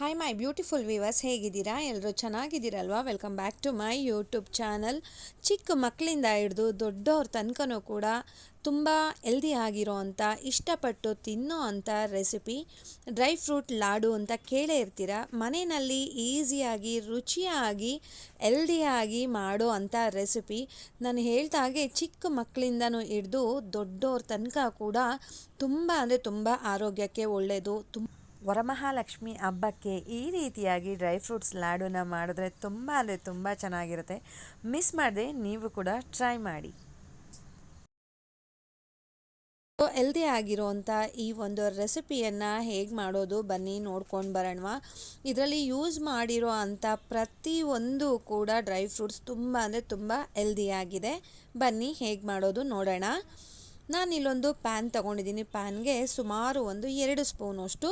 Hi my beautiful viewers ಹೇಗಿದ್ದೀರಾ? ಎಲ್ಲರೂ ಚೆನ್ನಾಗಿದ್ದೀರಲ್ವಾ? Welcome back to my YouTube channel ಚಿಕ್ಕ ಮಕ್ಕಳಿಂದ ಹಿಡಿದು ದೊಡ್ಡವ್ರ ತನಕನೂ ಕೂಡ ತುಂಬ ಹೆಲ್ದಿ ಆಗಿರೋ ಅಂಥ ಇಷ್ಟಪಟ್ಟು ತಿನ್ನೋ ಅಂಥ ರೆಸಿಪಿ ಡ್ರೈ ಫ್ರೂಟ್ ಲಾಡು ಅಂತ ಕೇಳೇ ಇರ್ತೀರ? ಮನೆಯಲ್ಲಿ ಈಸಿಯಾಗಿ ರುಚಿಯಾಗಿ ಎಲ್ದಿಯಾಗಿ ಮಾಡೋ ಅಂಥ ರೆಸಿಪಿ ನಾನು ಹೇಳ್ತಾ ಹಾಗೆ ಚಿಕ್ಕ ಮಕ್ಕಳಿಂದನೂ ಹಿಡಿದು ದೊಡ್ಡವ್ರ ತನಕ ಕೂಡ ತುಂಬ ಅಂದರೆ ತುಂಬ ಆರೋಗ್ಯಕ್ಕೆ ಒಳ್ಳೆಯದು ತುಂಬ ವರಮಹಾಲಕ್ಷ್ಮಿ ಹಬ್ಬಕ್ಕೆ ಈ ರೀತಿಯಾಗಿ ಡ್ರೈ ಫ್ರೂಟ್ಸ್ ಲಾಡೂನ ಮಾಡಿದ್ರೆ ತುಂಬ ಅಂದರೆ ತುಂಬ ಚೆನ್ನಾಗಿರುತ್ತೆ. ಮಿಸ್ ಮಾಡದೆ, ನೀವು ಕೂಡ ಟ್ರೈ ಮಾಡಿ. ಹೆಲ್ದಿ ಆಗಿರೋವಂಥ ಈ ಒಂದು ರೆಸಿಪಿಯನ್ನು ಹೇಗೆ ಮಾಡೋದು ಬನ್ನಿ ನೋಡ್ಕೊಂಡು ಬರೋಣ ಇದರಲ್ಲಿ ಯೂಸ್ ಮಾಡಿರೋ ಅಂಥ ಪ್ರತಿಯೊಂದು ಕೂಡ ಡ್ರೈ ಫ್ರೂಟ್ಸ್ ತುಂಬ ಅಂದರೆ ತುಂಬ ಹೆಲ್ದಿಯಾಗಿದೆ ಬನ್ನಿ ಹೇಗೆ ಮಾಡೋದು ನೋಡೋಣ. ನಾನು ಇಲ್ಲೊಂದು ಪ್ಯಾನ್ ತಗೊಂಡಿದ್ದೀನಿ. ಪ್ಯಾನ್ಗೆ ಸುಮಾರು ಒಂದು ಎರಡು ಸ್ಪೂನಷ್ಟು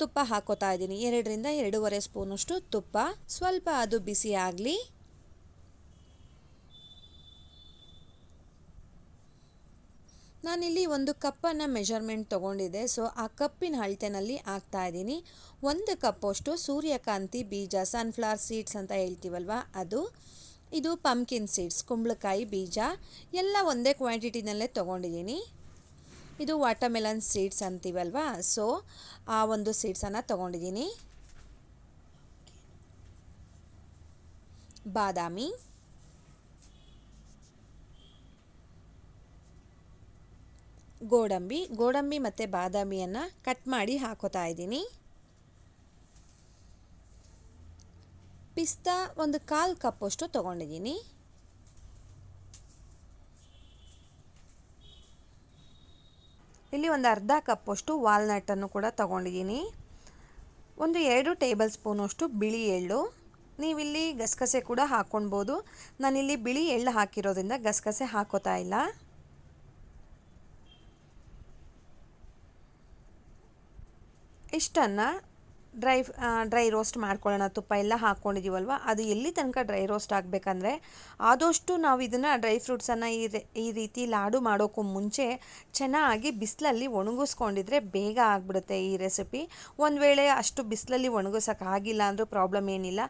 ತುಪ್ಪ ಹಾಕೋತಾ ಇದ್ದೀನಿ. ಎರಡರಿಂದ ಎರಡೂವರೆ ಸ್ಪೂನಷ್ಟು ತುಪ್ಪ. ಸ್ವಲ್ಪ ಅದು ಬಿಸಿ ಆಗಲಿ. ನಾನಿಲ್ಲಿ ಒಂದು ಕಪ್ಪನ್ನು ಮೆಷರ್ಮೆಂಟ್ ತೊಗೊಂಡಿದ್ದೆ. ಸೊ, ಆ ಕಪ್ಪಿನ ಅಳತೆನಲ್ಲಿ ಹಾಕ್ತಾ ಇದ್ದೀನಿ. ಒಂದು ಕಪ್ಪಷ್ಟು ಸೂರ್ಯಕಾಂತಿ ಬೀಜ ಸನ್ಫ್ಲವರ್ ಸೀಡ್ಸ್ ಅಂತ ಹೇಳ್ತೀವಲ್ವ ಅದು. ಇದು ಪಂಪ್ಕಿನ್ ಸೀಡ್ಸ್ ಕುಂಬಳಕಾಯಿ ಬೀಜ. ಎಲ್ಲ ಒಂದೇ ಕ್ವಾಂಟಿಟಿನಲ್ಲೇ ತೊಗೊಂಡಿದ್ದೀನಿ. ಇದು ವಾಟರ್ಮೆಲನ್ ಸೀಡ್ಸ್ ಅಂತೀವಲ್ವಾ? ಸೊ ಆ ಒಂದು ಸೀಡ್ಸನ್ನು ತೊಗೊಂಡಿದ್ದೀನಿ. ಬಾದಾಮಿ. ಗೋಡಂಬಿ. ಗೋಡಂಬಿ ಮತ್ತು ಬಾದಾಮಿಯನ್ನು ಕಟ್ ಮಾಡಿ ಹಾಕೋತಾ ಇದ್ದೀನಿ. ಪಿಸ್ತಾ ಒಂದು ಕಾಲು ಕಪ್ಪಷ್ಟು ತೊಗೊಂಡಿದ್ದೀನಿ. ಇಲ್ಲಿ ಒಂದು ಅರ್ಧ ಕಪ್ಪಷ್ಟು ವಾಲ್ನಟನ್ನು ಕೂಡ ತಗೊಂಡಿದ್ದೀನಿ. ಒಂದು ಎರಡು ಟೇಬಲ್ ಸ್ಪೂನಷ್ಟು ಬಿಳಿ ಎಳ್ಳು. ನೀವಿಲ್ಲಿ ಗಸಗಸೆ ಕೂಡ ಹಾಕ್ಕೊಳ್ಬೋದು ನಾನಿಲ್ಲಿ ಬಿಳಿ ಎಳ್ಳು ಹಾಕಿರೋದ್ರಿಂದ ಗಸಗಸೆ ಹಾಕೋತಾ ಇಲ್ಲ. ಇಷ್ಟನ್ನು ಡ್ರೈ ಡ್ರೈ ರೋಸ್ಟ್ ಮಾಡ್ಕೊಳ್ಳೋಣ, ತುಪ್ಪ ಎಲ್ಲ ಹಾಕ್ಕೊಂಡಿದ್ದೀವಲ್ವ ಅದು ಎಲ್ಲಿ ತನಕ ಡ್ರೈ ರೋಸ್ಟ್ ಆಗಬೇಕಂದ್ರೆ, ಆದಷ್ಟು ನಾವು ಇದನ್ನು ಡ್ರೈ ಫ್ರೂಟ್ಸನ್ನು ಈ ಈ ರೀತಿ ಲಾಡು ಮಾಡೋಕ್ಕೂ ಮುಂಚೆ ಚೆನ್ನಾಗಿ ಬಿಸಿಲಲ್ಲಿ ಒಣಗಿಸ್ಕೊಂಡಿದ್ರೆ ಬೇಗ ಆಗಿಬಿಡುತ್ತೆ ಈ ರೆಸಿಪಿ. ಒಂದು ವೇಳೆ ಅಷ್ಟು ಬಿಸಿಲಲ್ಲಿ ಒಣಗಿಸೋಕ್ಕಾಗಿಲ್ಲ ಅಂದರೂ ಪ್ರಾಬ್ಲಮ್ ಏನಿಲ್ಲ.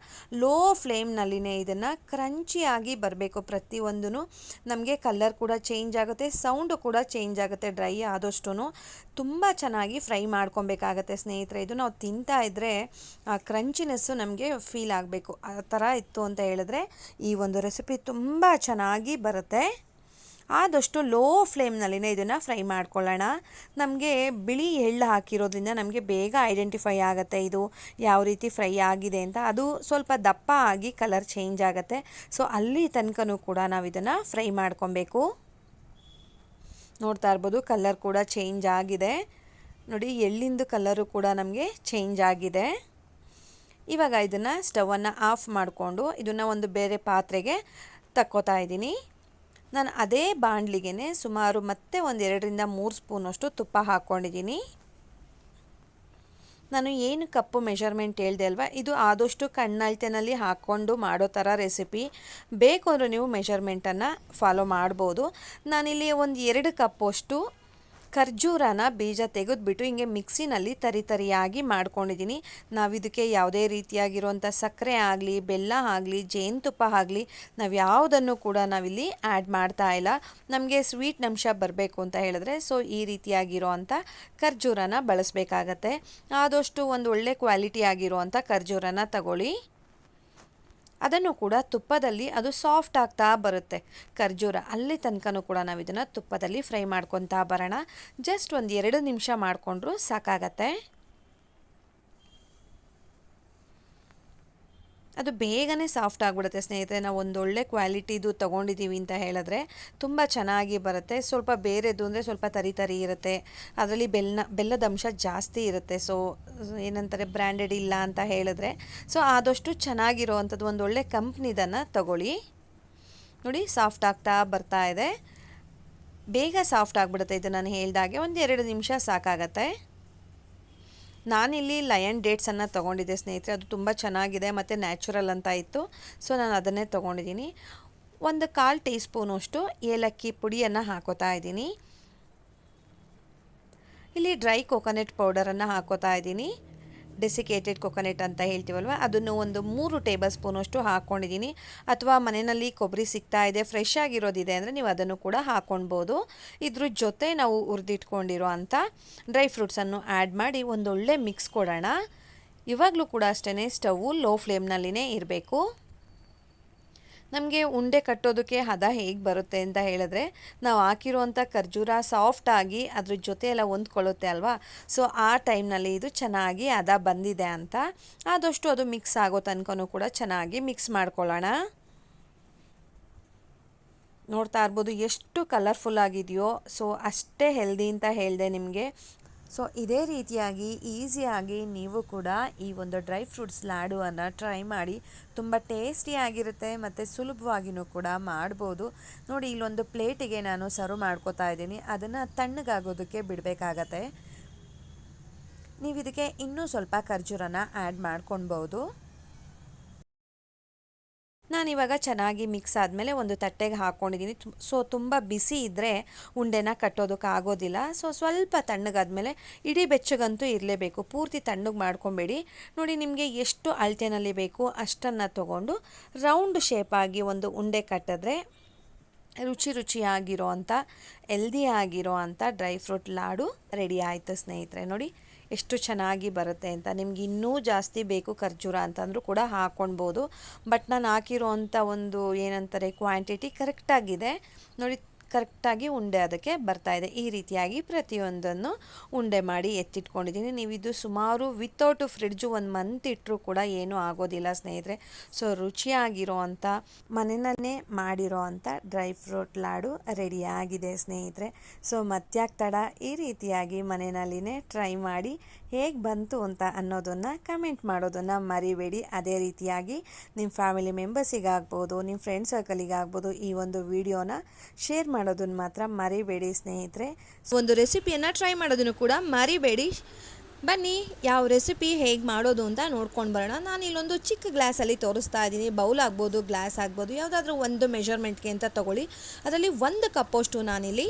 ಲೋ ಫ್ಲೇಮ್ನಲ್ಲಿನೇ ಇದನ್ನು ಕ್ರಂಚಿಯಾಗಿ ಬರಬೇಕು ಪ್ರತಿಯೊಂದೂ ನಮಗೆ ಕಲರ್ ಕೂಡ ಚೇಂಜ್ ಆಗುತ್ತೆ, ಸೌಂಡು ಕೂಡ ಚೇಂಜ್ ಆಗುತ್ತೆ ಡ್ರೈ ಆದಷ್ಟು ತುಂಬ ಚೆನ್ನಾಗಿ ಫ್ರೈ ಮಾಡ್ಕೊಬೇಕಾಗತ್ತೆ ಸ್ನೇಹಿತರೆ, ಇದು ನಾವು ತಿಂತಾ ಇದ್ದರೆ ಕ್ರಂಚಿನೆಸ್ಸು ನಮಗೆ ಫೀಲ್ ಆಗಬೇಕು. ಆ ಥರ ಇತ್ತು ಅಂತ ಹೇಳಿದ್ರೆ, ಈ ಒಂದು ರೆಸಿಪಿ ತುಂಬ ಚೆನ್ನಾಗಿ ಬರುತ್ತೆ. ಆದಷ್ಟು ಲೋ ಫ್ಲೇಮ್ನಲ್ಲಿನೇ ಇದನ್ನು ಫ್ರೈ ಮಾಡ್ಕೊಳ್ಳೋಣ. ನಮಗೆ ಬಿಳಿ ಎಳ್ಳು ಹಾಕಿರೋದ್ರಿಂದ ನಮಗೆ ಬೇಗ ಐಡೆಂಟಿಫೈ ಆಗುತ್ತೆ ಇದು ಯಾವ ರೀತಿ ಫ್ರೈ ಆಗಿದೆ ಅಂತ. ಅದು ಸ್ವಲ್ಪ ದಪ್ಪ ಆಗಿ ಕಲರ್ ಚೇಂಜ್ ಆಗುತ್ತೆ. ಸೊ ಅಲ್ಲಿ ತನಕನೂ ಕೂಡ ನಾವು ಇದನ್ನು ಫ್ರೈ ಮಾಡ್ಕೊಬೇಕು. ನೋಡ್ತಾ ಇರ್ಬೋದು ಕಲರ್ ಕೂಡ ಚೇಂಜ್ ಆಗಿದೆ. ನೋಡಿ, ಎಳ್ಳಿಂದು ಕಲರು ಕೂಡ ನಮಗೆ ಚೇಂಜ್ ಆಗಿದೆ. ಇವಾಗ ಇದನ್ನು ಸ್ಟವನ್ನು ಆಫ್ ಮಾಡಿಕೊಂಡು ಇದನ್ನು ಒಂದು ಬೇರೆ ಪಾತ್ರೆಗೆ ತಕ್ಕೋತಾ ಇದ್ದೀನಿ. ನಾನು ಅದೇ ಬಾಣಲಿಗೆ ಸುಮಾರು ಮತ್ತೆ ಒಂದು ಎರಡರಿಂದ ಮೂರು ಸ್ಪೂನಷ್ಟು ತುಪ್ಪ ಹಾಕ್ಕೊಂಡಿದ್ದೀನಿ ನಾನು ಏನು ಕಪ್ಪು ಮೆಷರ್ಮೆಂಟ್ ಹೇಳಿದೆ ಅಲ್ವಾ, ಇದು ಆದಷ್ಟು ಕಣ್ಣಳ್ತೆನಲ್ಲಿ ಹಾಕ್ಕೊಂಡು ಮಾಡೋ ಥರ ರೆಸಿಪಿ. ಬೇಕು ಅಂದರೆ ನೀವು ಮೆಷರ್ಮೆಂಟನ್ನು ಫಾಲೋ ಮಾಡ್ಬೋದು. ನಾನಿಲ್ಲಿ ಒಂದು ಎರಡು ಕಪ್ಪಷ್ಟು ಖರ್ಜೂರನ ಬೀಜ ತೆಗೆದುಬಿಟ್ಟು ಹಿಂಗೆ ಮಿಕ್ಸಿನಲ್ಲಿ ತರಿ ತರಿಯಾಗಿ ಮಾಡ್ಕೊಂಡಿದ್ದೀನಿ. ನಾವು ಇದಕ್ಕೆ ಯಾವುದೇ ರೀತಿಯಾಗಿರುವಂಥ ಸಕ್ಕರೆ ಆಗಲಿ, ಬೆಲ್ಲ ಆಗಲಿ, ಜೇನುತುಪ್ಪ ಆಗಲಿ ನಾವು ಯಾವುದನ್ನು ಕೂಡ ನಾವಿಲ್ಲಿ ಆ್ಯಡ್ ಮಾಡ್ತಾ ಇಲ್ಲ. ನಮಗೆ ಸ್ವೀಟ್ ಅಂಶ ಬರಬೇಕು ಅಂತ ಹೇಳಿದ್ರೆ ಸೊ ಈ ರೀತಿಯಾಗಿರುವಂಥ ಖರ್ಜೂರನ ಬಳಸಬೇಕಾಗತ್ತೆ. ಆದಷ್ಟು ಒಂದು ಒಳ್ಳೆ ಕ್ವಾಲಿಟಿ ಆಗಿರುವಂಥ ಖರ್ಜೂರನ ತಗೊಳ್ಳಿ. ಅದನ್ನು ಕೂಡ ತುಪ್ಪದಲ್ಲಿ ಅದು ಸಾಫ್ಟ್ ಆಗ್ತಾ ಬರುತ್ತೆ. ಖರ್ಜೂರ ಅಲ್ಲಿ ತನಕನೂ ಕೂಡ ನಾವು ಇದನ್ನು ತುಪ್ಪದಲ್ಲಿ ಫ್ರೈ ಮಾಡ್ಕೊತಾ ಬರೋಣ. ಜಸ್ಟ್ ಒಂದು ಎರಡು ನಿಮಿಷ ಮಾಡಿಕೊಂಡ್ರೂ ಸಾಕಾಗತ್ತೆ. ಅದು ಬೇಗನೆ ಸಾಫ್ಟ್ ಆಗಿಬಿಡುತ್ತೆ ಸ್ನೇಹಿತರೆ. ನಾವು ಒಂದೊಳ್ಳೆ ಕ್ವಾಲಿಟಿದು ತೊಗೊಂಡಿದ್ದೀವಿ ಅಂತ ಹೇಳಿದ್ರೆ ತುಂಬ ಚೆನ್ನಾಗಿ ಬರುತ್ತೆ. ಸ್ವಲ್ಪ ಬೇರೆದು ಅಂದರೆ ಸ್ವಲ್ಪ ತರಿ ತರಿ ಇರುತ್ತೆ. ಅದರಲ್ಲಿ ಬೆಲ್ಲ ಬೆಲ್ಲದ ಅಂಶ ಜಾಸ್ತಿ ಇರುತ್ತೆ. ಸೊ ಏನಂತಾರೆ ಬ್ರ್ಯಾಂಡೆಡ್ ಇಲ್ಲ ಅಂತ ಹೇಳಿದ್ರೆ. ಸೊ ಆದಷ್ಟು ಚೆನ್ನಾಗಿರೋ ಅಂಥದ್ದು ಒಂದು ಒಳ್ಳೆ ಕಂಪ್ನಿದನ್ನು ತಗೊಳ್ಳಿ. ನೋಡಿ, ಸಾಫ್ಟ್ ಆಗ್ತಾ ಬರ್ತಾ ಇದೆ. ಬೇಗ ಸಾಫ್ಟ್ ಆಗಿಬಿಡುತ್ತೆ ಇದು ನಾನು ಹೇಳಿದಾಗೆ. ಒಂದು ಎರಡು ನಿಮಿಷ ಸಾಕಾಗತ್ತೆ. ನಾನಿಲ್ಲಿ ಲಯನ್ ಡೇಟ್ಸನ್ನು ತೊಗೊಂಡಿದ್ದೆ ಸ್ನೇಹಿತರೆ, ಅದು ತುಂಬ ಚೆನ್ನಾಗಿದೆ ಮತ್ತು ನ್ಯಾಚುರಲ್ ಅಂತ ಇತ್ತು. ಸೊ ನಾನು ಅದನ್ನೇ ತೊಗೊಂಡಿದ್ದೀನಿ. ಒಂದು ಕಾಲು ಟೀ ಸ್ಪೂನಷ್ಟು ಏಲಕ್ಕಿ ಪುಡಿಯನ್ನು ಹಾಕೋತಾ ಇದ್ದೀನಿ. ಇಲ್ಲಿ ಡ್ರೈ ಕೋಕೋನಟ್ ಪೌಡರನ್ನು ಹಾಕೋತಾ ಇದ್ದೀನಿ. ಡೆಸಿಕೇಟೆಡ್ ಕೊಕೊನೆಟ್ ಅಂತ ಹೇಳ್ತೀವಲ್ವ? ಅದನ್ನು ಒಂದು ಮೂರು ಟೇಬಲ್ ಸ್ಪೂನಷ್ಟು ಹಾಕ್ಕೊಂಡಿದ್ದೀನಿ ಅಥವಾ ಮನೆಯಲ್ಲಿ ಕೊಬ್ಬರಿ ಸಿಗ್ತಾ ಇದೆ ಫ್ರೆಶ್ ಆಗಿರೋದಿದೆ ಅಂದರೆ ನೀವು ಅದನ್ನು ಕೂಡ ಹಾಕ್ಕೊಳ್ಬೋದು ಇದ್ರ ಜೊತೆ ನಾವು ಹುರಿದಿಟ್ಕೊಂಡಿರೋ ಅಂಥ ಡ್ರೈ ಫ್ರೂಟ್ಸನ್ನು ಆ್ಯಡ್ ಮಾಡಿ ಒಂದೊಳ್ಳೆ ಮಿಕ್ಸ್ ಕೊಡೋಣ. ಇವಾಗಲೂ ಕೂಡ ಅಷ್ಟೇ ಸ್ಟವ್ ಲೋ ಫ್ಲೇಮ್ನಲ್ಲಿನೇ ಇರಬೇಕು. ನಮಗೆ ಉಂಡೆ ಕಟ್ಟೋದಕ್ಕೆ ಹದ ಹೇಗೆ ಬರುತ್ತೆ ಅಂತ ಹೇಳಿದ್ರೆ, ನಾವು ಹಾಕಿರುವಂಥ ಖರ್ಜೂರ ಸಾಫ್ಟಾಗಿ ಅದ್ರ ಜೊತೆ ಎಲ್ಲ ಹೊಂದ್ಕೊಳ್ಳುತ್ತೆ ಅಲ್ವಾ? ಸೊ ಆ ಟೈಮ್ನಲ್ಲಿ ಇದು ಚೆನ್ನಾಗಿ ಹದ ಬಂದಿದೆ ಅಂತ. ಆದಷ್ಟು ಅದು ಮಿಕ್ಸ್ ಆಗೋ ತನಕನೂ ಕೂಡ ಚೆನ್ನಾಗಿ ಮಿಕ್ಸ್ ಮಾಡ್ಕೊಳ್ಳೋಣ. ನೋಡ್ತಾ ಇರ್ಬೋದು ಎಷ್ಟು ಕಲರ್ಫುಲ್ ಆಗಿದೆಯೋ. ಸೊ ಅಷ್ಟೇ ಹೆಲ್ದಿ ಅಂತ ಹೇಳಿದೆ ನಿಮಗೆ. ಸೊ ಇದೇ ರೀತಿಯಾಗಿ ಈಸಿಯಾಗಿ ನೀವು ಕೂಡ ಈ ಒಂದು ಡ್ರೈ ಫ್ರೂಟ್ಸ್ ಲಾಡುವನ್ನು ಟ್ರೈ ಮಾಡಿ ತುಂಬ ಟೇಸ್ಟಿಯಾಗಿರುತ್ತೆ ಮತ್ತು ಸುಲಭವಾಗಿಯೂ ಕೂಡ ಮಾಡ್ಬೋದು. ನೋಡಿ, ಇಲ್ಲೊಂದು ಪ್ಲೇಟಿಗೆ ನಾನು ಸರ್ವ್ ಮಾಡ್ಕೋತಾ ಇದ್ದೀನಿ. ಅದನ್ನು ತಣ್ಣಗಾಗೋದಕ್ಕೆ ಬಿಡಬೇಕಾಗತ್ತೆ. ನೀವು ಇದಕ್ಕೆ ಇನ್ನೂ ಸ್ವಲ್ಪ ಖರ್ಜೂರನ್ನು ಆ್ಯಡ್ ಮಾಡ್ಕೊಳ್ಬೋದು ನಾನಿವಾಗ ಚೆನ್ನಾಗಿ ಮಿಕ್ಸ್ ಆದಮೇಲೆ ಒಂದು ತಟ್ಟೆಗೆ ಹಾಕ್ಕೊಂಡಿದ್ದೀನಿ ಸೊ ತುಂಬ ಬಿಸಿ ಇದ್ದರೆ ಉಂಡೆನ ಕಟ್ಟೋದಕ್ಕೆ ಆಗೋದಿಲ್ಲ. ಸೊ ಸ್ವಲ್ಪ ತಣ್ಣಗಾದ್ಮೇಲೆ ಇಡೀ ಬೆಚ್ಚಗಂತೂ ಇರಲೇಬೇಕು. ಪೂರ್ತಿ ತಣ್ಣಗೆ ಮಾಡ್ಕೊಬೇಡಿ. ನೋಡಿ ನಿಮಗೆ ಎಷ್ಟು ಅಳತೆನಲ್ಲಿ ಬೇಕು ಅಷ್ಟನ್ನು ತೊಗೊಂಡು ರೌಂಡ್ ಶೇಪಾಗಿ ಒಂದು ಉಂಡೆ ಕಟ್ಟಿದ್ರೆ ರುಚಿ ರುಚಿಯಾಗಿರೋ ಅಂಥ ಎಲ್ದಿ ಆಗಿರೋ ಅಂಥ ಡ್ರೈ ಫ್ರೂಟ್ ಲಾಡು ರೆಡಿ ಆಯಿತು ಸ್ನೇಹಿತರೆ. ನೋಡಿ ಎಷ್ಟು ಚೆನ್ನಾಗಿ ಬರುತ್ತೆ ಅಂತ. ನಿಮ್ಗೆ ಇನ್ನೂ ಜಾಸ್ತಿ ಬೇಕು ಖರ್ಜೂರ ಅಂತಂದರೂ ಕೂಡ ಹಾಕ್ಕೊಳ್ಬೋದು ಬಟ್ ನಾನು ಹಾಕಿರೋ ಅಂಥ ಒಂದು ಏನಂತಾರೆ ಕ್ವಾಂಟಿಟಿ ಕರೆಕ್ಟಾಗಿದೆ ನೋಡಿ ಕರೆಕ್ಟಾಗಿ ಉಂಡೆ ಅದಕ್ಕೆ ಬರ್ತಾ ಇದೆ. ಈ ರೀತಿಯಾಗಿ ಪ್ರತಿಯೊಂದನ್ನು ಉಂಡೆ ಮಾಡಿ ಎತ್ತಿಟ್ಕೊಂಡಿದ್ದೀನಿ. ನೀವು ಇದು ಸುಮಾರು ವಿತೌಟ್ ಫ್ರಿಡ್ಜು ಒಂದು ಮಂತ್ ಇಟ್ಟರೂ ಕೂಡ ಏನೂ ಆಗೋದಿಲ್ಲ ಸ್ನೇಹಿತರೆ. ಸೊ ರುಚಿಯಾಗಿರೋ ಅಂಥ ಮನೆಯಲ್ಲೇ ಮಾಡಿರೋ ಅಂಥ ಡ್ರೈ ಫ್ರೂಟ್ ಲಾಡು ರೆಡಿಯಾಗಿದೆ ಸ್ನೇಹಿತರೆ. ಸೊ ಮತ್ತ್ಯಾಕೆ ತಡ ಈ ರೀತಿಯಾಗಿ ಮನೆಯಲ್ಲಿನೇ ಟ್ರೈ ಮಾಡಿ ಹೇಗೆ ಬಂತು ಅಂತ ಅನ್ನೋದನ್ನು ಕಮೆಂಟ್ ಮಾಡೋದನ್ನು ಮರಿಬೇಡಿ. ಅದೇ ರೀತಿಯಾಗಿ ನಿಮ್ಮ ಫ್ಯಾಮಿಲಿ ಮೆಂಬರ್ಸಿಗಾಗ್ಬೋದು ನಿಮ್ಮ ಫ್ರೆಂಡ್ ಸರ್ಕಲಿಗಾಗ್ಬೋದು ಈ ಒಂದು ವಿಡಿಯೋನ ಶೇರ್ ಮಾಡೋದನ್ನು ಮಾತ್ರ ಮರಿಬೇಡಿ ಸ್ನೇಹಿತರೆ. ಒಂದು ರೆಸಿಪಿಯನ್ನು ಟ್ರೈ ಮಾಡೋದನ್ನು ಕೂಡ ಮರಿಬೇಡಿ. ಬನ್ನಿ, ಯಾವ ರೆಸಿಪಿ ಹೇಗೆ ಮಾಡೋದು ಅಂತ ನೋಡ್ಕೊಂಡು ಬರೋಣ. ನಾನು ಇಲ್ಲೊಂದು ಚಿಕ್ಕ ಗ್ಲಾಸಲ್ಲಿ ತೋರಿಸ್ತಾ ಇದ್ದೀನಿ. ಬೌಲ್ ಆಗ್ಬೋದು ಗ್ಲಾಸ್ ಆಗ್ಬೋದು, ಯಾವುದಾದ್ರೂ ಒಂದು ಮೆಷರ್ಮೆಂಟ್ಗೆ ಅಂತ ತೊಗೊಳ್ಳಿ. ಅದರಲ್ಲಿ ಒಂದು ಕಪ್ಪಷ್ಟು ನಾನಿಲ್ಲಿ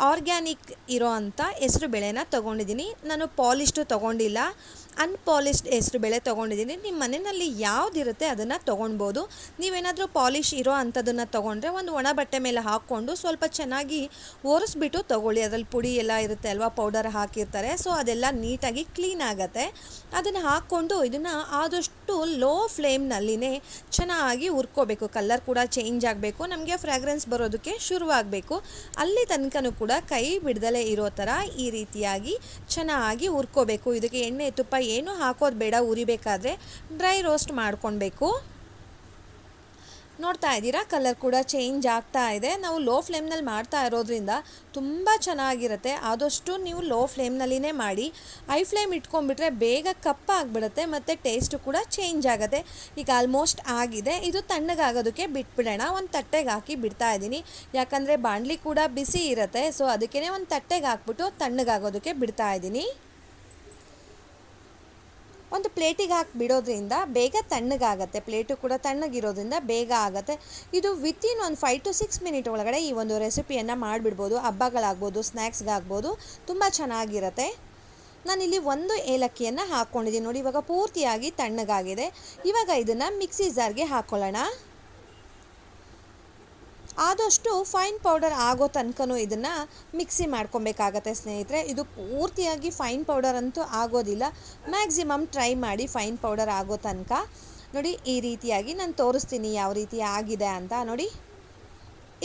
ಆರ್ಗ್ಯಾನಿಕ್ ಇರೋ ಅಂಥ ಹೆಸ್ರು ಬೇಳೆನ ತೊಗೊಂಡಿದ್ದೀನಿ. ನಾನು ಪಾಲಿಶ್ಡು ತೊಗೊಂಡಿಲ್ಲ. ಅನ್ಪಾಲಿಶ್ಡ್ ಹೆಸ್ರು ಬೇಳೆ ತೊಗೊಂಡಿದ್ದೀನಿ. ನಿಮ್ಮ ಮನೆಯಲ್ಲಿ ಯಾವುದಿರುತ್ತೆ ಅದನ್ನು ತೊಗೊಳ್ಬೋದು ನೀವೇನಾದರೂ ಪಾಲಿಶ್ ಇರೋ ಅಂಥದ್ದನ್ನು ತೊಗೊಂಡ್ರೆ ಒಂದು ಒಣ ಬಟ್ಟೆ ಮೇಲೆ ಹಾಕ್ಕೊಂಡು ಸ್ವಲ್ಪ ಚೆನ್ನಾಗಿ ಒರೆಸ್ಬಿಟ್ಟು ತೊಗೊಳ್ಳಿ. ಅದರಲ್ಲಿ ಪುಡಿ ಎಲ್ಲ ಇರುತ್ತೆ ಅಲ್ವಾ? ಪೌಡರ್ ಹಾಕಿರ್ತಾರೆ. ಸೊ, ಅದೆಲ್ಲ ನೀಟಾಗಿ ಕ್ಲೀನ್ ಆಗುತ್ತೆ. ಅದನ್ನು ಹಾಕ್ಕೊಂಡು ಇದನ್ನು ಆದಷ್ಟು ಲೋ ಫ್ಲೇಮ್ನಲ್ಲಿನೇ ಚೆನ್ನಾಗಿ ಹುರ್ಕೋಬೇಕು. ಕಲರ್ ಕೂಡ ಚೇಂಜ್ ಆಗಬೇಕು. ನಮಗೆ ಫ್ರಾಗ್ರೆನ್ಸ್ ಬರೋದಕ್ಕೆ ಶುರುವಾಗಬೇಕು. ಅಲ್ಲಿ ತನಕನೂ ಕೂಡ ಕೈ ಬಿಡದಲೇ ಇರೋ ಥರ ಈ ರೀತಿಯಾಗಿ ಚೆನ್ನಾಗಿ ಹುರ್ಕೋಬೇಕು. ಇದಕ್ಕೆ ಎಣ್ಣೆ ತುಪ್ಪ ಏನು ಹಾಕೋದು ಬೇಡ ಉರಿಬೇಕಾದ್ರೆ ಡ್ರೈ ರೋಸ್ಟ್ ಮಾಡ್ಕೊಳ್ಬೇಕು ನೋಡ್ತಾ ಇದ್ದೀರಾ? ಕಲರ್ ಕೂಡ ಚೇಂಜ್ ಆಗ್ತಾ ಇದೆ. ನಾವು ಲೋ ಫ್ಲೇಮ್ನಲ್ಲಿ ಮಾಡ್ತಾ ಇರೋದ್ರಿಂದ ತುಂಬ ಚೆನ್ನಾಗಿರುತ್ತೆ. ಆದಷ್ಟು ನೀವು ಲೋ ಫ್ಲೇಮ್ನಲ್ಲಿನೇ ಮಾಡಿ. ಐ ಫ್ಲೇಮ್ ಇಟ್ಕೊಂಡ್ಬಿಟ್ರೆ ಬೇಗ ಕಪ್ಪಾಗ್ಬಿಡುತ್ತೆ ಮತ್ತು ಟೇಸ್ಟು ಕೂಡ ಚೇಂಜ್ ಆಗುತ್ತೆ. ಈಗ ಆಲ್ಮೋಸ್ಟ್ ಆಗಿದೆ. ಇದು ತಣ್ಣಗಾಗೋದಕ್ಕೆ ಬಿಟ್ಬಿಡೋಣ. ಒಂದು ತಟ್ಟೆಗೆ ಹಾಕಿ ಬಿಡ್ತಾ ಇದ್ದೀನಿ. ಯಾಕಂದರೆ ಬಾಣಲಿ ಕೂಡ ಬಿಸಿ ಇರುತ್ತೆ. ಸೊ ಅದಕ್ಕೇ ಒಂದು ತಟ್ಟೆಗೆ ಹಾಕ್ಬಿಟ್ಟು ತಣ್ಣಗಾಗೋದಕ್ಕೆ ಬಿಡ್ತಾ ಇದ್ದೀನಿ. ಒಂದು ಪ್ಲೇಟಿಗೆ ಹಾಕಿ ಬಿಡೋದ್ರಿಂದ ಬೇಗ ತಣ್ಣಗಾಗತ್ತೆ. ಪ್ಲೇಟು ಕೂಡ ತಣ್ಣಗಿರೋದ್ರಿಂದ ಬೇಗ ಆಗುತ್ತೆ. ಇದು ವಿತಿನ್ ಒಂದು ಫೈವ್ ಟು ಸಿಕ್ಸ್ ಮಿನಿಟ್ ಒಳಗಡೆ ಈ ಒಂದು ರೆಸಿಪಿಯನ್ನು ಮಾಡಿಬಿಡ್ಬೋದು. ಹಬ್ಬಗಳಾಗ್ಬೋದು ಸ್ನ್ಯಾಕ್ಸ್ಗಾಗ್ಬೋದು ತುಂಬ ಚೆನ್ನಾಗಿರುತ್ತೆ. ನಾನಿಲ್ಲಿ ಒಂದು ಏಲಕ್ಕಿಯನ್ನು ಹಾಕ್ಕೊಂಡಿದ್ದೀನಿ ನೋಡಿ, ಇವಾಗ ಪೂರ್ತಿಯಾಗಿ ತಣ್ಣಗಾಗಿದೆ. ಇವಾಗ ಇದನ್ನು ಮಿಕ್ಸಿ ಜಾರ್ಗೆ ಹಾಕ್ಕೊಳ್ಳೋಣ ಆದಷ್ಟು ಫೈನ್ ಪೌಡರ್ ಆಗೋ ತನಕನೂ ಇದನ್ನು ಮಿಕ್ಸಿ ಮಾಡ್ಕೊಬೇಕಾಗತ್ತೆ ಸ್ನೇಹಿತರೆ. ಇದು ಪೂರ್ತಿಯಾಗಿ ಫೈನ್ ಪೌಡರ್ ಅಂತೂ ಆಗೋದಿಲ್ಲ. ಮ್ಯಾಕ್ಸಿಮಮ್ ಟ್ರೈ ಮಾಡಿ ಫೈನ್ ಪೌಡರ್ ಆಗೋ ತನಕ. ನೋಡಿ, ಈ ರೀತಿಯಾಗಿ ನಾನು ತೋರಿಸ್ತೀನಿ ಯಾವ ರೀತಿ ಆಗಿದೆ ಅಂತ. ನೋಡಿ,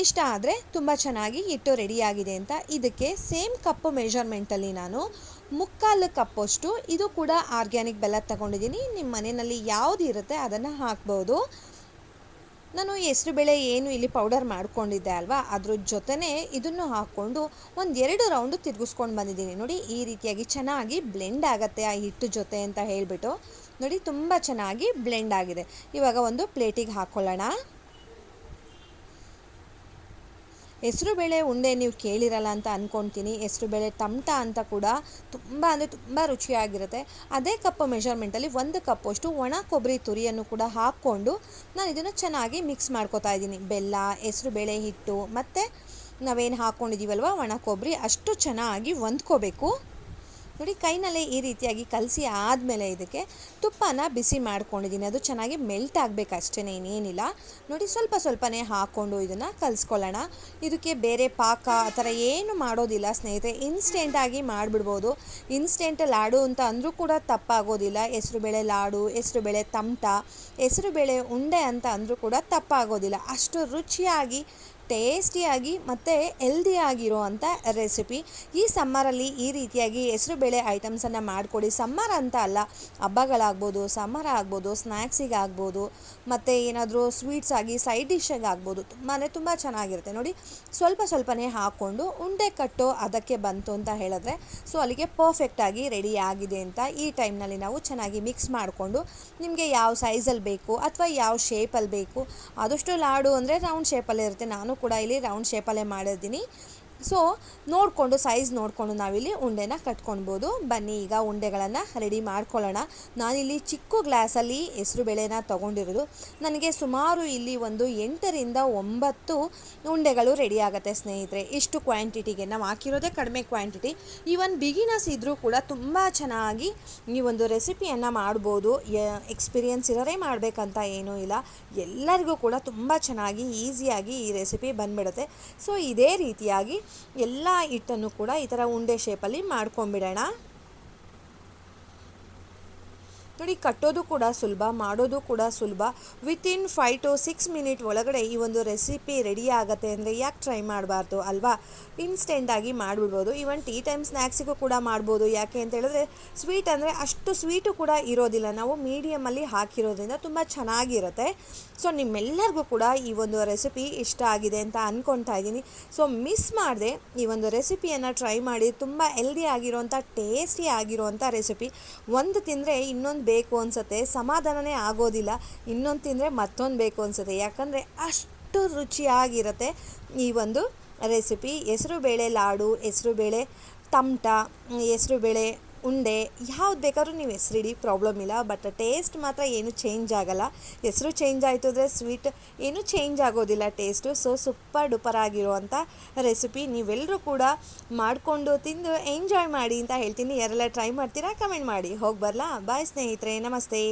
ಇಷ್ಟ ಆದರೆ ತುಂಬ ಚೆನ್ನಾಗಿ ಹಿಟ್ಟು ರೆಡಿಯಾಗಿದೆ ಅಂತ. ಇದಕ್ಕೆ ಸೇಮ್ ಕಪ್ಪು ಮೆಷರ್ಮೆಂಟಲ್ಲಿ ನಾನು ಮುಕ್ಕಾಲು ಕಪ್ಪಷ್ಟು ಇದು ಕೂಡ ಆರ್ಗ್ಯಾನಿಕ್ ಬೆಲ್ಲ ತಗೊಂಡಿದ್ದೀನಿ. ನಿಮ್ಮ ಮನೆಯಲ್ಲಿ ಯಾವುದು ಇರುತ್ತೆ ಅದನ್ನು ಹಾಕ್ಬೋದು. ನಾನು ಹೆಸ್ರುಬೇಳೆ ಏನು ಇಲ್ಲಿ ಪೌಡರ್ ಮಾಡ್ಕೊಂಡಿದ್ದೆ ಅಲ್ವಾ? ಅದ್ರ ಜೊತೆನೇ ಇದನ್ನು ಹಾಕ್ಕೊಂಡು ಒಂದೆರಡು ರೌಂಡು ತಿರುಗಿಸ್ಕೊಂಡು ಬಂದಿದ್ದೀನಿ. ನೋಡಿ, ಈ ರೀತಿಯಾಗಿ ಚೆನ್ನಾಗಿ ಬ್ಲೆಂಡ್ ಆಗುತ್ತೆ ಆ ಹಿಟ್ಟು ಜೊತೆ ಅಂತ ಹೇಳಿಬಿಟ್ಟು. ನೋಡಿ, ತುಂಬ ಚೆನ್ನಾಗಿ ಬ್ಲೆಂಡ್ ಆಗಿದೆ. ಇವಾಗ ಒಂದು ಪ್ಲೇಟಿಗೆ ಹಾಕ್ಕೊಳ್ಳೋಣ ಹೆಸರುಬೇಳೆ ಉಂಡೆ ನೀವು ಕೇಳಿರಲ್ಲ ಅಂತ ಅಂದ್ಕೊಳ್ತೀನಿ ಹೆಸರುಬೇಳೆ ತಮಟ ಅಂತ ಕೂಡ ತುಂಬ ಅಂದರೆ ತುಂಬ ರುಚಿಯಾಗಿರುತ್ತೆ. ಅದೇ ಕಪ್ ಮೆಷರ್ಮೆಂಟಲ್ಲಿ ಒಂದು ಕಪ್ಪಷ್ಟು ಒಣ ಕೊಬ್ಬರಿ ತುರಿಯನ್ನು ಕೂಡ ಹಾಕ್ಕೊಂಡು ನಾನು ಇದನ್ನು ಚೆನ್ನಾಗಿ ಮಿಕ್ಸ್ ಮಾಡ್ಕೋತಾ ಇದ್ದೀನಿ. ಬೆಲ್ಲ ಹೆಸರುಬೇಳೆ ಹಿಟ್ಟು, ಮತ್ತು ನಾವೇನು ಹಾಕ್ಕೊಂಡಿದ್ದೀವಲ್ವ ಒಣ ಕೊಬ್ಬರಿ ಅಷ್ಟು ಚೆನ್ನಾಗಿ ಹೊಂದ್ಕೋಬೇಕು. ನೋಡಿ, ಕೈನಲ್ಲೇ ಈ ರೀತಿಯಾಗಿ ಕಲಸಿ ಆದಮೇಲೆ ಇದಕ್ಕೆ ತುಪ್ಪನ ಬಿಸಿ ಮಾಡ್ಕೊಂಡಿದ್ದೀನಿ. ಅದು ಚೆನ್ನಾಗಿ ಮೆಲ್ಟ್ ಆಗಬೇಕಷ್ಟೇ ಇನ್ನೇನಿಲ್ಲ. ನೋಡಿ, ಸ್ವಲ್ಪ ಸ್ವಲ್ಪನೇ ಹಾಕ್ಕೊಂಡು ಇದನ್ನು ಕಲಿಸ್ಕೊಳ್ಳೋಣ. ಇದಕ್ಕೆ ಬೇರೆ ಪಾಕ, ಆ ಥರ ಏನು ಮಾಡೋದಿಲ್ಲ ಸ್ನೇಹಿತರೆ. ಇನ್ಸ್ಟೆಂಟಾಗಿ ಮಾಡಿಬಿಡ್ಬೋದು. ಇನ್ಸ್ಟೆಂಟ್ ಲಾಡು ಅಂತ ಅಂದರೂ ಕೂಡ ತಪ್ಪಾಗೋದಿಲ್ಲ. ಹೆಸ್ರುಬೇಳೆ ಲಾಡು ಹೆಸ್ರುಬೇಳೆ ತಮಟ ಹೆಸ್ರುಬೇಳೆ ಉಂಡೆ ಅಂತ ಅಂದರೂ ಕೂಡ ತಪ್ಪಾಗೋದಿಲ್ಲ. ಅಷ್ಟು ರುಚಿಯಾಗಿ ಟೇಸ್ಟಿಯಾಗಿ ಮತ್ತು ಹೆಲ್ದಿಯಾಗಿರೋ ಅಂಥ ರೆಸಿಪಿ ಈ ಸಮ್ಮರಲ್ಲಿ ಈ ರೀತಿಯಾಗಿ ಹೆಸರುಬೇಳೆ ಐಟಮ್ಸನ್ನು ಮಾಡಿಕೊಡಿ. ಸಮ್ಮರ್ ಅಂತ ಅಲ್ಲ, ಹಬ್ಬಗಳಾಗ್ಬೋದು ಸಮ್ಮರ್ ಆಗ್ಬೋದು ಸ್ನ್ಯಾಕ್ಸಿಗೆ ಆಗ್ಬೋದು, ಮತ್ತು ಏನಾದರೂ ಸ್ವೀಟ್ಸ್ ಆಗಿ ಸೈಡ್ ಡಿಶ್ಶಾಗಿ ಆಗ್ಬೋದು. ತುಂಬಾ ತುಂಬ ಚೆನ್ನಾಗಿರುತ್ತೆ ನೋಡಿ. ಸ್ವಲ್ಪ ಸ್ವಲ್ಪನೇ ಹಾಕ್ಕೊಂಡು ಉಂಡೆ ಕಟ್ಟು ಅದಕ್ಕೆ ಬಂತು ಅಂತ ಹೇಳಿದ್ರೆ ಸೊ ಅಲ್ಲಿಗೆ ಪರ್ಫೆಕ್ಟಾಗಿ ರೆಡಿ ಆಗಿದೆ ಅಂತ ಈ ಟೈಮ್ನಲ್ಲಿ ನಾವು ಚೆನ್ನಾಗಿ ಮಿಕ್ಸ್ ಮಾಡಿಕೊಂಡು ನಿಮಗೆ ಯಾವ ಸೈಜಲ್ಲಿ ಬೇಕು, ಅಥವಾ ಯಾವ ಶೇಪಲ್ಲಿ ಬೇಕು, ಆದಷ್ಟು ಲಾಡು ಅಂದರೆ ರೌಂಡ್ ಶೇಪಲ್ಲಿ ಇರುತ್ತೆ. ನಾನು ಕೂಡ ಇಲ್ಲಿ ರೌಂಡ್ ಶೇಪಲ್ಲೇ ಮಾಡಿದ್ದೀನಿ. ಸೊ ನೋಡಿಕೊಂಡು ಸೈಜ್ ನೋಡಿಕೊಂಡು ನಾವಿಲ್ಲಿ ಉಂಡೆನ ಕಟ್ಕೊಳ್ಬೋದು ಬನ್ನಿ, ಈಗ ಉಂಡೆಗಳನ್ನು ರೆಡಿ ಮಾಡ್ಕೊಳ್ಳೋಣ. ನಾನಿಲ್ಲಿ ಚಿಕ್ಕ ಗ್ಲಾಸಲ್ಲಿ ಹೆಸರುಬೇಳೆನ ತೊಗೊಂಡಿರೋದು. ನನಗೆ ಸುಮಾರು ಇಲ್ಲಿ ಒಂದು ಎಂಟರಿಂದ ಒಂಬತ್ತು ಉಂಡೆಗಳು ರೆಡಿ ಆಗುತ್ತೆ ಸ್ನೇಹಿತರೆ. ಇಷ್ಟು ಕ್ವಾಂಟಿಟಿಗೆ ನಾವು ಹಾಕಿರೋದೇ ಕಡಿಮೆ ಕ್ವಾಂಟಿಟಿ ಈವನ್ ಬಿಗಿನರ್ಸ್ ಇದ್ದರೂ ಕೂಡ ತುಂಬ ಚೆನ್ನಾಗಿ ಈ ಒಂದು ರೆಸಿಪಿಯನ್ನು ಮಾಡ್ಬೋದು. ಎಕ್ಸ್ಪೀರಿಯನ್ಸ್ ಇರೋರೇ ಮಾಡಬೇಕಂತ ಏನೂ ಇಲ್ಲ. ಎಲ್ಲರಿಗೂ ಕೂಡ ತುಂಬ ಚೆನ್ನಾಗಿ ಈಸಿಯಾಗಿ ಈ ರೆಸಿಪಿ ಬಂದ್ಬಿಡುತ್ತೆ. ಸೊ ಇದೇ ರೀತಿಯಾಗಿ ಎಲ್ಲ ಹಿಟ್ಟನ್ನು ಕೂಡ ಈ ಥರ ಉಂಡೆ ಶೇಪಲ್ಲಿ ಮಾಡ್ಕೊಂಬಿಡೋಣ. ನೋಡಿ ಕಟ್ಟೋದು ಕೂಡ ಸುಲಭ, ಮಾಡೋದು ಕೂಡ ಸುಲಭ. Within five to six minute ಒಳಗಡೆ ಈ ಒಂದು ರೆಸಿಪಿ ರೆಡಿ ಆಗುತ್ತೆ ಅಂದರೆ ಯಾಕೆ ಟ್ರೈ ಮಾಡಬಾರ್ದು ಅಲ್ವಾ? ಇನ್ಸ್ಟೆಂಟಾಗಿ ಮಾಡಿಬಿಡ್ಬೋದು. ಈವನ್ ಟೀ ಟೈಮ್ ಸ್ನ್ಯಾಕ್ಸಿಗೂ ಕೂಡ ಮಾಡ್ಬೋದು. ಯಾಕೆ ಅಂತ ಹೇಳಿದ್ರೆ ಸ್ವೀಟ್ ಅಂದರೆ ಅಷ್ಟು ಸ್ವೀಟು ಕೂಡ ಇರೋದಿಲ್ಲ. ನಾವು ಮೀಡಿಯಮಲ್ಲಿ ಹಾಕಿರೋದ್ರಿಂದ ತುಂಬ ಚೆನ್ನಾಗಿರುತ್ತೆ. ಸೊ ನಿಮ್ಮೆಲ್ಲರಿಗೂ ಕೂಡ ಈ ಒಂದು ರೆಸಿಪಿ ಇಷ್ಟ ಆಗಿದೆ ಅಂತ ಅಂದ್ಕೊಳ್ತಾ ಇದ್ದೀನಿ. ಸೊ ಮಿಸ್ ಮಾಡಿದೆ ಈ ಒಂದು ರೆಸಿಪಿಯನ್ನು ಟ್ರೈ ಮಾಡಿ ತುಂಬ ಹೆಲ್ದಿ ಆಗಿರೋವಂಥ ಟೇಸ್ಟಿ ಆಗಿರೋಂಥ ರೆಸಿಪಿ ಒಂದು ತಿಂದರೆ ಇನ್ನೊಂದು ಬೇಕು ಅನಿಸುತ್ತೆ, ಸಮಾಧಾನನೇ ಆಗೋದಿಲ್ಲ. ಇನ್ನೊಂದು ತಿಂದರೆ ಮತ್ತೊಂದು ಬೇಕು ಅನ್ಸುತ್ತೆ. ಯಾಕಂದರೆ ಅಷ್ಟು ರುಚಿಯಾಗಿರುತ್ತೆ ಈ ಒಂದು ರೆಸಿಪಿ. ಹೆಸರು ಬೇಳೆ ಲಾಡು, ಹೆಸರುಬೇಳೆ ತಮಟ ಹೆಸರುಬೇಳೆ ಉಂಡೆ, ಯಾವ್ದು ಬೇಕಾದ್ರೂ ನೀವು ಹೆಸರಿಡಿ ಪ್ರಾಬ್ಲಮ್ ಇಲ್ಲ. ಬಟ್ ಟೇಸ್ಟ್ ಮಾತ್ರ ಏನು ಚೇಂಜ್ ಆಗಲ್ಲ. ಹೆಸರು ಚೇಂಜ್ ಆಯಿತು ಅಂದರೆ ಸ್ವೀಟ್ ಏನು ಚೇಂಜ್ ಆಗೋದಿಲ್ಲ ಟೇಸ್ಟು ಸೊ ಸೂಪರ್ ಡೂಪರ್ ಆಗಿರುವಂಥ ರೆಸಿಪಿ ನೀವೆಲ್ಲರೂ ಕೂಡ ಮಾಡಿಕೊಂಡು ತಿಂದು ಎಂಜಾಯ್ ಮಾಡಿ ಅಂತ ಹೇಳ್ತೀನಿ. ಯಾರೆಲ್ಲ ಟ್ರೈ ಮಾಡ್ತೀರಾ ಕಮೆಂಟ್ ಮಾಡಿ. ಹೋಗಿ ಬರಲಾ. ಬಾಯ್ ಸ್ನೇಹಿತರೆ, ನಮಸ್ತೆ.